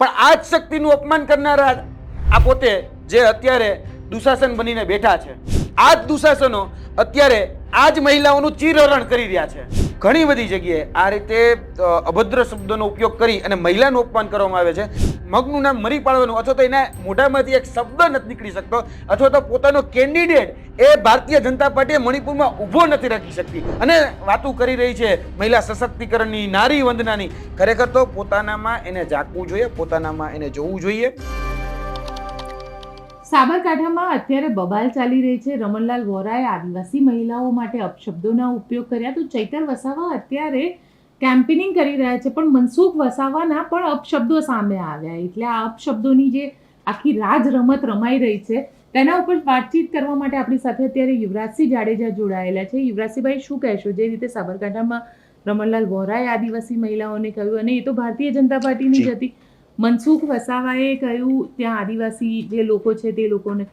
પણ આ જ શક્તિનું અપમાન કરનારા આ પોતે જે અત્યારે દુશાસન બનીને બેઠા છે આ જ દુશાસનો અત્યારે આ જ મહિલાઓનું ચીરહરણ કરી રહ્યા છે. ઘણી બધી જગ્યાએ આ રીતે અભદ્ર શબ્દોનો ઉપયોગ કરી અને મહિલાનું અપમાન કરવામાં આવે છે. મગનું નામ મરી પાડવાનું, અથવા તો એના મોઢામાંથી એક શબ્દ નથી નીકળી શકતો, અથવા તો પોતાનો કેન્ડિડેટ એ ભારતીય જનતા પાર્ટીએ મણિપુરમાં ઊભો નથી રાખી શકતી. અને વાતો કરી રહી છે મહિલા સશક્તિકરણની નારી વંદનાની. ખરેખર તો પોતાનામાં એને જાગવું જોઈએ, પોતાનામાં એને જોવું જોઈએ. સાબરકાંઠામાં અત્યારે બબાલ ચાલી રહી છે. રમણલાલ વોરાએ આદિવાસી મહિલાઓ માટે અપશબ્દોના ઉપયોગ કર્યા. તો ચૈતર વસાવા અત્યારે કેમ્પેનિંગ કરી રહ્યા છે પણ મનસુખ વસાવાના પણ અપશબ્દો સામે આવ્યા. એટલે આ અપશબ્દોની જે આખી રાજ રમત રમાઈ રહી છે તેના ઉપર વાતચીત કરવા માટે આપણી સાથે અત્યારે યુવરાજસિંહ જાડેજા જોડાયેલા છે. યુવરાજસિંહભાઈ શું કહેશો? જે રીતે સાબરકાંઠામાં રમણલાલ વોરાએ આદિવાસી મહિલાઓને કહ્યું અને એ તો ભારતીય જનતા પાર્ટીની જ. હતી. મનસુખ વસાવાએ કહ્યું, ત્યાં આદિવાસી જે લોકો છે તે લોકોને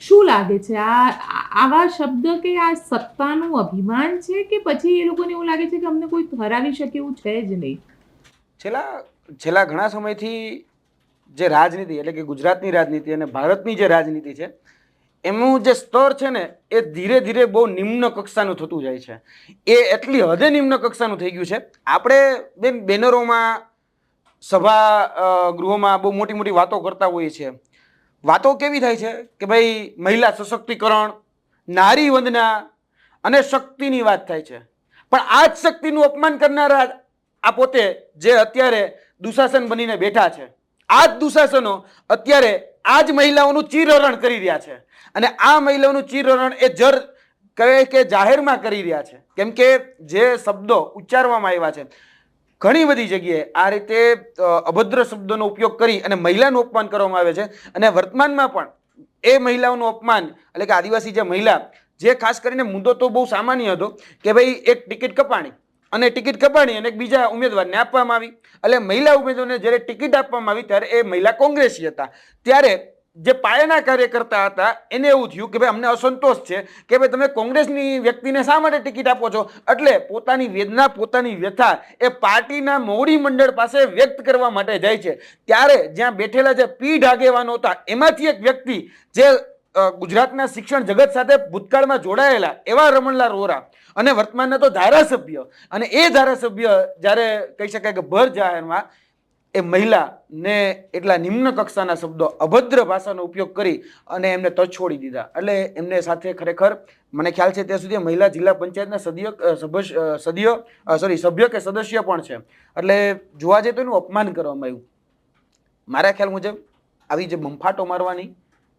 શું લાગે છે? આ, આવા શબ્દ કે આ સત્તાનું અભિમાન છે કે પછી એ લોકોને એવું લાગે છે કે અમને કોઈ હરાવી શકે એવું છે જ નહીં? છેલ્લા છેલ્લા ઘણા સમયથી જે રાજનીતિ એટલે કે ગુજરાતની રાજનીતિ અને ભારતની જે રાજનીતિ છે, એમનું જે સ્તર છે ને, એ ધીરે ધીરે બહુ નિમ્ન કક્ષાનું થતું જાય છે. એ એટલી હદે નિમ્ન કક્ષાનું થઈ ગયું છે. આપણે બેન, બેનરોમાં સભા ગૃહોમાં બહુ મોટી મોટી વાતો કરતા હોઈએ છીએ. વાતો કેવી થાય છે? કે ભાઈ, મહિલા સશક્તિકરણ, નારી વંદના અને શક્તિની વાત થાય છે. પણ આ જ શક્તિનું અપમાન કરનારા આ પોતે જે અત્યારે દુશાસન બનીને બેઠા છે, આ જ દુશાસનો અત્યારે આ જ મહિલાઓનું ચીરહરણ કરી રહ્યા છે. અને આ મહિલાઓનું ચીરહરણ એ જર કહે કે જાહેરમાં કરી રહ્યા છે. કેમ કે જે શબ્દો ઉચ્ચારવામાં આવ્યા છે ઘણી બધી જગ્યાએ આ રીતે અભદ્ર શબ્દોનો ઉપયોગ કરી અને મહિલાનું અપમાન કરવામાં આવે છે. અને વર્તમાનમાં પણ એ મહિલાઓનું અપમાન, એટલે કે આદિવાસી જે મહિલા, જે ખાસ કરીને મુદ્દો તો બહુ સામાન્ય હતો કે ભાઈ એક ટિકિટ કપાણી અને ટિકિટ કપાણી અને બીજા ઉમેદવારને આપવામાં આવી. એટલે મહિલા ઉમેદવારને જ્યારે ટિકિટ આપવામાં આવી ત્યારે એ મહિલા કોંગ્રેસી હતા. ત્યારે જે પાયાના કાર્યકર્તા હતા, એને એવું થયું કે ભાઈ અમને અસંતોષ છે કે ભાઈ તમે કોંગ્રેસની વ્યક્તિને શા માટે ટિકિટ આપો છો? એટલે પોતાની વેદના, પોતાની વ્યથા એ પાર્ટીના મોવડી મંડળ પાસે વ્યક્ત કરવા માટે જાય છે. ત્યારે જ્યાં બેઠેલા જે પીઢ આગેવાનો હતા, એમાંથી એક વ્યક્તિ જે ગુજરાતના શિક્ષણ જગત સાથે ભૂતકાળમાં જોડાયેલા એવા રમણલાલ રોરા અને વર્તમાનના તો ધારાસભ્ય. અને એ ધારાસભ્ય જ્યારે કહી શકાય કે ભર જાહેરમાં એ મહિલાને એટલા નિમ્ન કક્ષાના શબ્દો અભદ્ર ભાષાનો ઉપયોગ કરી અને એમને તછોડી દીધા. એટલે એમને સાથે ખરેખર મને ખ્યાલ છે ત્યાં સુધી મહિલા જિલ્લા પંચાયતના સદીય સદીય સોરી સભ્ય કે સદસ્ય પણ છે. એટલે જોવા જઈએ તો એનું અપમાન કરવામાં આવ્યું. મારા ખ્યાલ મુજબ આવી જે બંફાટો મારવાની,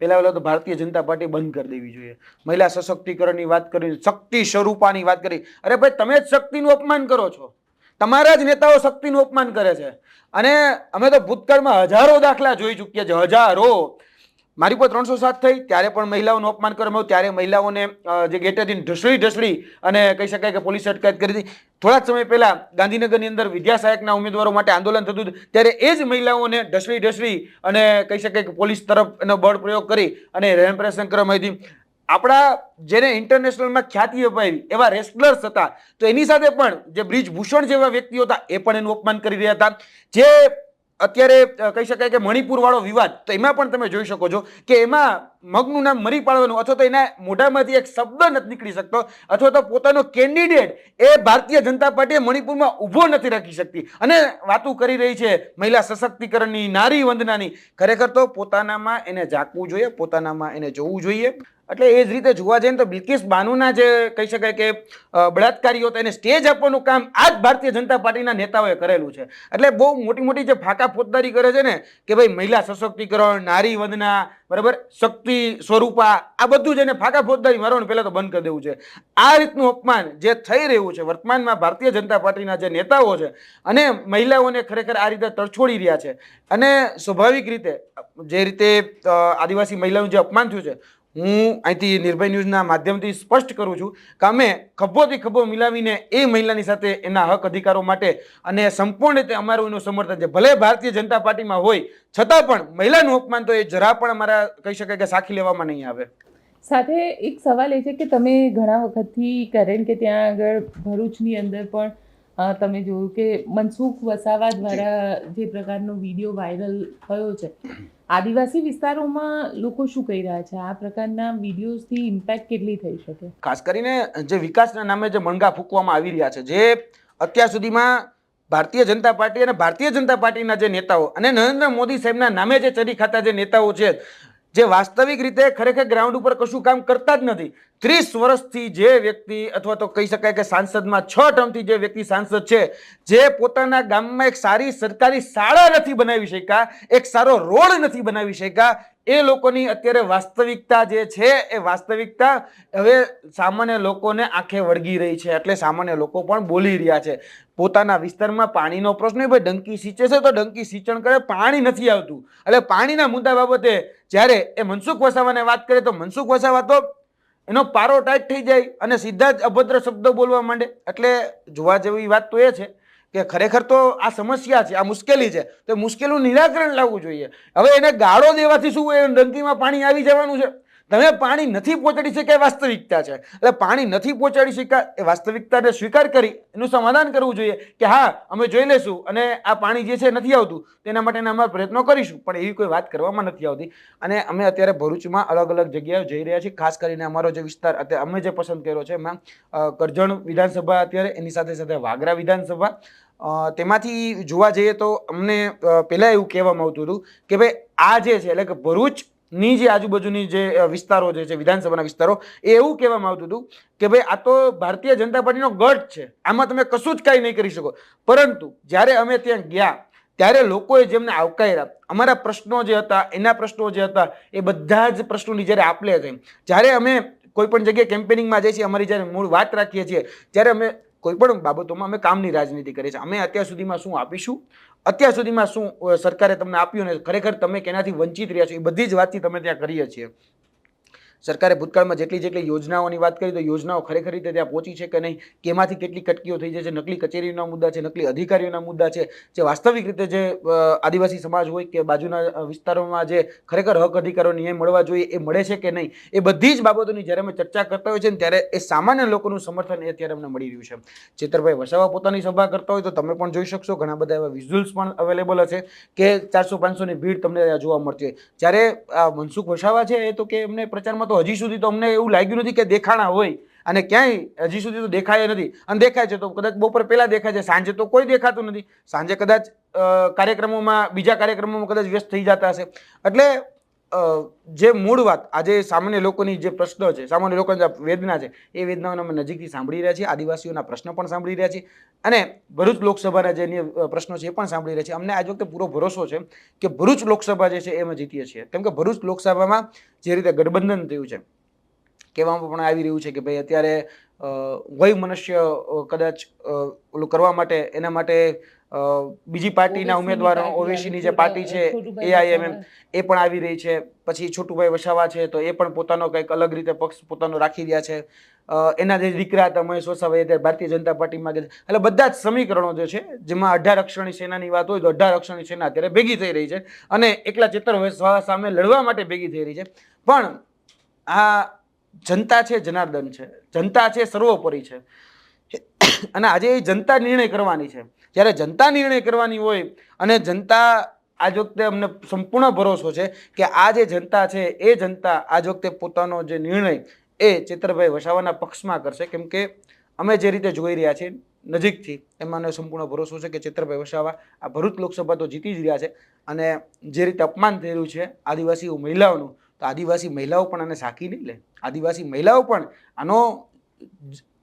પહેલાં પહેલાં તો ભારતીય જનતા પાર્ટી બંધ કરી દેવી જોઈએ. મહિલા સશક્તિકરણની વાત કરી શક્તિ સ્વરૂપાની વાત કરી. અરે ભાઈ, તમે જ શક્તિનું અપમાન કરો છો. તમારા જ નેતાઓ શક્તિનું અપમાન કરે છે. અને અમે તો ભૂતકાળમાં હજારો દાખલા જોઈ ચૂક્યા છે, હજારો. મારી પર ત્રણસો સાત થઈ, ત્યારે પણ મહિલાઓનું અપમાન કરવામાં આવ્યું, ત્યારે મહિલાઓને જે ગેટેથી ઢસડી ઢસડી અને કહી શકાય કે પોલીસ અટકાયત કરી હતી. થોડાક સમય પહેલાં ગાંધીનગરની અંદર વિદ્યા સહાયકના ઉમેદવારો માટે આંદોલન થતું હતું, ત્યારે એ જ મહિલાઓને ઢસડી ઢસડી અને કહી શકાય કે પોલીસ તરફ એનો બળ પ્રયોગ કરી અને રેમ્પ્રેશન કરવામાં આવી હતી. આપણા જેને ઇન્ટરનેશનલમાં ખ્યાતિ અપાવી એવા રેસલર્સ હતા, તો એની સાથે પણ જે બ્રિજ ભૂષણ જેવા વ્યક્તિઓ હતા, એ પણ એનું અપમાન કરી રહ્યા હતા. જે અત્યારે કહી શકાય કે મણિપુરવાળો વિવાદ, તો એમાં પણ તમે જોઈ શકો છો કે એમાં મગનું નામ મરી પાડવાનું, અથવા તો એના મોઢામાંથી એક શબ્દ નથી નીકળી શકતો, અથવા તો પોતાનો કેન્ડિડેટ એ ભારતીય જનતા પાર્ટીએ મણિપુરમાં ઊભો નથી રાખી શકતી. અને વાતો કરી રહી છે મહિલા સશક્તિકરણની નારી વંદનાની. ખરેખર તો પોતાનામાં એને ઝાંકવું જોઈએ, પોતાનામાં એને જોવું જોઈએ. એટલે એ જ રીતે જોવા જઈએ તો બિલકિસ બાનુના જે કહી શકાય કે બળાત્કારીઓ એને સ્ટેજ આપવાનું કામ આ જ ભારતીય જનતા પાર્ટીના નેતાઓએ કરેલું છે. એટલે બહુ મોટી મોટી જે ફાકા ફોજદારી કરે છે ને, કે ભાઈ મહિલા સશક્તિકરણ, નારી વંદના, બરાબર? શક્તિ સ્વરૂપા, આ બધું જ એને ફાકા ફોજદારી મારવાનું પહેલાં તો બંધ કરી દેવું છે. આ રીતનું અપમાન જે થઈ રહ્યું છે, વર્તમાનમાં ભારતીય જનતા પાર્ટીના જે નેતાઓ છે, અને મહિલાઓને ખરેખર આ રીતે તરછોડી રહ્યા છે. અને સ્વાભાવિક રીતે, જે રીતે આદિવાસી મહિલાઓનું જે અપમાન થયું છે હું અહીંથી નિર્ભય ન્યૂઝના માધ્યમથી સ્પષ્ટ કરું છું કે અમે ખભોથી ખભો મિલાવીને એ મહિલાની સાથે એના હક અધિકારો માટે અને સંપૂર્ણ રીતે અમારું એનું સમર્થન છે. ભલે ભારતીય જનતા પાર્ટીમાં હોય છતાં પણ મહિલાનું અપમાન તો એ જરા પણ અમારા કહી શકાય કે સાખી લેવામાં નહીં આવે. સાથે એક સવાલ એ છે કે તમે ઘણા વખતથી કારણ કે ત્યાં આગળ ભરૂચની અંદર પણ તમે જોયું કે મનસુખ વસાવા દ્વારા જે પ્રકારનો વીડિયો વાયરલ થયો છે આદિવાસી વિસ્તારોમાં લોકો શું કહી રહ્યા છે? આ પ્રકારના વિડીયોઝથી ઇમ્પેક્ટ કેટલી થઈ શકે? ખાસ કરીને જે વિકાસના નામે જે મણગા ફૂંકવામાં આવી રહ્યા છે, જે અત્યાર સુધીમાં ભારતીય જનતા પાર્ટી અને ભારતીય જનતા પાર્ટીના જે નેતાઓ અને નરેન્દ્ર મોદી સાહેબના નામે જે ચરી ખાતા જે નેતાઓ છે જે વાસ્તવિક રીતે ખરેખર ગ્રાઉન્ડ ઉપર કશું કામ કરતા જ નથી. ત્રીસ વર્ષથી જે વ્યક્તિ અથવા તો કહી શકાય કે સાંસદમાં છ ટર્મથી જે વ્યક્તિ સાંસદ છે, જે પોતાના ગામમાં એક સારી સરકારી શાળા નથી બનાવી શક્યા, એક સારો રોડ નથી બનાવી શક્યા એ લોકોની અત્યારે વાસ્તવિકતા જે છે, એ વાસ્તવિકતા હવે સામાન્ય લોકોને આંખે વળગી રહી છે. એટલે સામાન્ય લોકો પણ બોલી રહ્યા છે. પોતાના વિસ્તારમાં પાણીનો પ્રશ્ન ભાઈ ડંકી સિંચે છે તો ડંકી સિંચણ કરે, પાણી નથી આવતું. એટલે પાણીના મુદ્દા બાબતે જ્યારે એ મનસુખ વસાવાને વાત કરે તો મનસુખ વસાવા તો એનો પારો ટાઈટ થઈ જાય અને સીધા જ અભદ્ર શબ્દો બોલવા માંડે. એટલે જોવા જેવી વાત તો એ છે. કે ખરેખર તો આ સમસ્યા છે, આ મુશ્કેલી છે, તો મુશ્કેલીનું નિરાકરણ લાવવું જોઈએ. હવે એને ગાળો દેવાથી શું એ ડંકીમાં પાણી આવી જવાનું છે? તમે પાણી નથી પહોંચાડી શક્યા વાસ્તવિકતા છે. એટલે પાણી નથી પહોંચાડી શક્યા એ વાસ્તવિકતાને સ્વીકાર કરી એનું સમાધાન કરવું જોઈએ કે હા, અમે જોઈ લેશું અને આ પાણી જે છે નથી આવતું તેના માટેના અમે પ્રયત્નો કરીશું. પણ એવી કોઈ વાત કરવામાં નથી આવતી. અને અમે અત્યારે ભરૂચમાં અલગ અલગ જગ્યાએ જઈ રહ્યા છીએ, ખાસ કરીને અમારો જે વિસ્તાર અત્યારે અમે જે પસંદ કર્યો છે એમાં કરજણ વિધાનસભા અત્યારે, એની સાથે સાથે વાગરા વિધાનસભા. તેમાંથી જોવા જઈએ તો અમને પહેલાં એવું કહેવામાં આવતું હતું કે ભાઈ, આ જે છે, એટલે કે ભરૂચની જે આજુબાજુની જે વિસ્તારો જે છે, વિધાનસભાના વિસ્તારો, એ એવું કહેવામાં આવતું હતું કે ભાઈ, આ તો ભારતીય જનતા પાર્ટીનો ગઢ છે. આમાં તમે કશું જ કાંઈ નહીં કરી શકો. પરંતુ જ્યારે અમે ત્યાં ગયા, ત્યારે લોકોએ જેમને આવકાર્યા, અમારા પ્રશ્નો જે હતા, એના પ્રશ્નો જે હતા, એ બધા જ પ્રશ્નોની જ્યારે આપલે થઈ, જ્યારે અમે કોઈ પણ જગ્યાએ કેમ્પેનિંગમાં જઈએ છીએ, અમારી જ્યારે મૂળ વાત રાખીએ છીએ, ત્યારે અમે કોઈ પણ બાબતોમાં અમે કામની રાજનીતિ કરીએ છીએ. અમે અત્યાર સુધીમાં શું આપીશું? અત્યાર સુધીમાં શું સરકારે તમને આપ્યું ને, ખરેખર તમે કેનાથી વંચિત રહ્યા છો એ બધી જ વાતથી તમે ત્યાં કરીએ છીએ. સરકારે ભૂતકાળમાં જેટલી જેટલી યોજનાઓની વાત કરી, તો યોજનાઓ ખરેખર રીતે ત્યાં પહોંચી છે કે નહીં? કેમાંથી કેટલી કટકીઓ થઈ છે? નકલી કચેરીના મુદ્દા છે, નકલી અધિકારીઓના મુદ્દા છે, જે વાસ્તવિક રીતે જે આદિવાસી સમાજ હોય કે બાજુના વિસ્તારોમાં જે ખરેખર હક અધિકારો ન્યાય મળવા જોઈએ, એ મળે છે કે નહીં? એ બધી જ બાબતોની જ્યારે અમે ચર્ચા કરતા હોય છે ને ત્યારે એ સામાન્ય લોકોનું સમર્થન એ અત્યારે અમને મળી રહ્યું છે. ચેતરભાઈ વસાવા પોતાની સભા કરતા હોય તો તમે પણ જોઈ શકશો, ઘણા બધા એવા વિઝ્યુઅલ્સ પણ અવેલેબલ હશે કે ચારસો પાંચસોની ભીડ તમને જોવા હોય જ્યારે આ મનસુખ વસાવા છે એ તો કે એમને પ્રચારમાં તો હજી સુધી તો અમને એવું લાગ્યું નથી કે દેખાણા હોય. અને ક્યાંય હજી સુધી તો દેખાય નથી. અને દેખાય છે તો કદાચ બપોર પહેલા દેખાય છે, સાંજે તો કોઈ દેખાતું નથી. સાંજે કદાચ કાર્યક્રમોમાં, બીજા કાર્યક્રમોમાં કદાચ વ્યસ્ત થઈ જતા હશે. એટલે જે મૂળ વાત, આજે સામાન્ય લોકોની જે પ્રશ્નો છે, સામાન્ય લોકોની વેદના છે, એ વેદનાઓને અમે નજીકથી સાંભળી રહ્યા છીએ, આદિવાસીઓના પ્રશ્નો પણ સાંભળી રહ્યા છીએ અને ભરૂચ લોકસભાના જે પ્રશ્નો છે એ પણ સાંભળી રહ્યા છીએ. અમને આજ વખતે પૂરો ભરોસો છે કે ભરૂચ લોકસભા જે છે એ અમે જીતીએ છીએ. કેમ કે ભરૂચ લોકસભામાં જે રીતે ગઠબંધન થયું છે, કહેવામાં પણ આવી રહ્યું છે કે ભાઈ અત્યારે વય મનુષ્ય કદાચ ઓલું કરવા માટે એના માટે બીજી પાર્ટીના ઉમેદવારો ઓવેસીની જે પાર્ટી છે એઆઈએમએમ એ પણ આવી રહી છે. પછી છોટુભાઈ વસાવા છે તો એ પણ પોતાનો કંઈક અલગ રીતે પક્ષ પોતાનો રાખી રહ્યા છે. એના જે દીકરા હતા મહેશ વસાવા એ ભારતીય જનતા પાર્ટીમાં ગયા એટલે બધા જ સમીકરણો જે છે જેમાં અઢાર અક્ષરની સેનાની વાત હોય તો અઢાર અક્ષરની સેના અત્યારે ભેગી થઈ રહી છે અને એકલા ચેતર વસાવા સામે લડવા માટે ભેગી થઈ રહી છે. પણ આ જનતા છે, જનાર્દન છે. જનતા છે, સર્વોપરી છે. અને આજે એ જનતા નિર્ણય કરવાની છે. જ્યારે જનતા નિર્ણય કરવાની હોય અને જનતા આજ વખતે અમને સંપૂર્ણ ભરોસો છે કે આ જે જનતા છે, એ જનતા આજ વખતે પોતાનો જે નિર્ણય એ ચેતરભાઈ વસાવાના પક્ષમાં કરશે. કેમ કે અમે જે રીતે જોઈ રહ્યા છીએ, નજીકથી એમાં સંપૂર્ણ ભરોસો છે કે ચેતરભાઈ વસાવા આ ભરૂચ લોકસભા તો જીતી જ રહ્યા છે. અને જે રીતે અપમાન થયેલું છે આદિવાસી મહિલાઓનું તો આદિવાસી મહિલાઓ પણ આને સાકી નહીં લે. આદિવાસી મહિલાઓ પણ આનો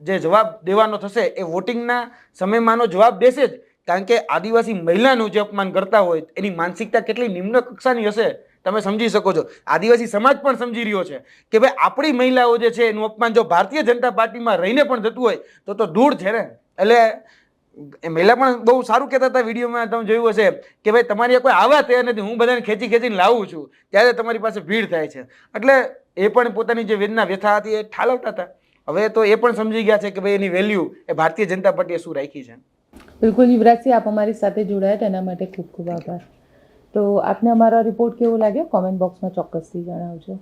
જે જવાબ દેવાનો થશે એ વોટિંગના સમયમાંનો જવાબ દેશે જ. કારણ કે આદિવાસી મહિલાનું જે અપમાન કરતા હોય એની માનસિકતા કેટલી નિમ્ન કક્ષાની હશે તમે સમજી શકો છો. આદિવાસી સમાજ પણ સમજી રહ્યો છે કે ભાઈ આપણી મહિલાઓ જે છે એનું અપમાન જો ભારતીય જનતા પાર્ટીમાં રહીને પણ થતું હોય તો તો દૂર છે ને. એટલે મહિલા પણ બહુ સારું કહેતા હતા વિડીયોમાં, તમે જોયું હશે કે ભાઈ તમારી કોઈ આવા તૈયાર નથી હું બધાને ખેંચી ખેંચીને લાવું છું, ત્યારે તમારી પાસે ભીડ થાય છે. એટલે એ પણ પોતાની જે વેદના વ્યથા હતી એ ઠાલવતા હતા. હવે તો એ પણ સમજી ગયા છે કે ભાઈ એની વેલ્યુ એ ભારતીય જનતા પાર્ટીએ શું રાખી છે. બિલકુલ યુવરાજસિંહ આપ અમારી સાથે જોડાયા તેના માટે ખૂબ ખૂબ આભાર. તો આપને અમારો રિપોર્ટ કેવો લાગ્યો? કોમેન્ટ બોક્સમાં ચોક્કસથી જણાવજો.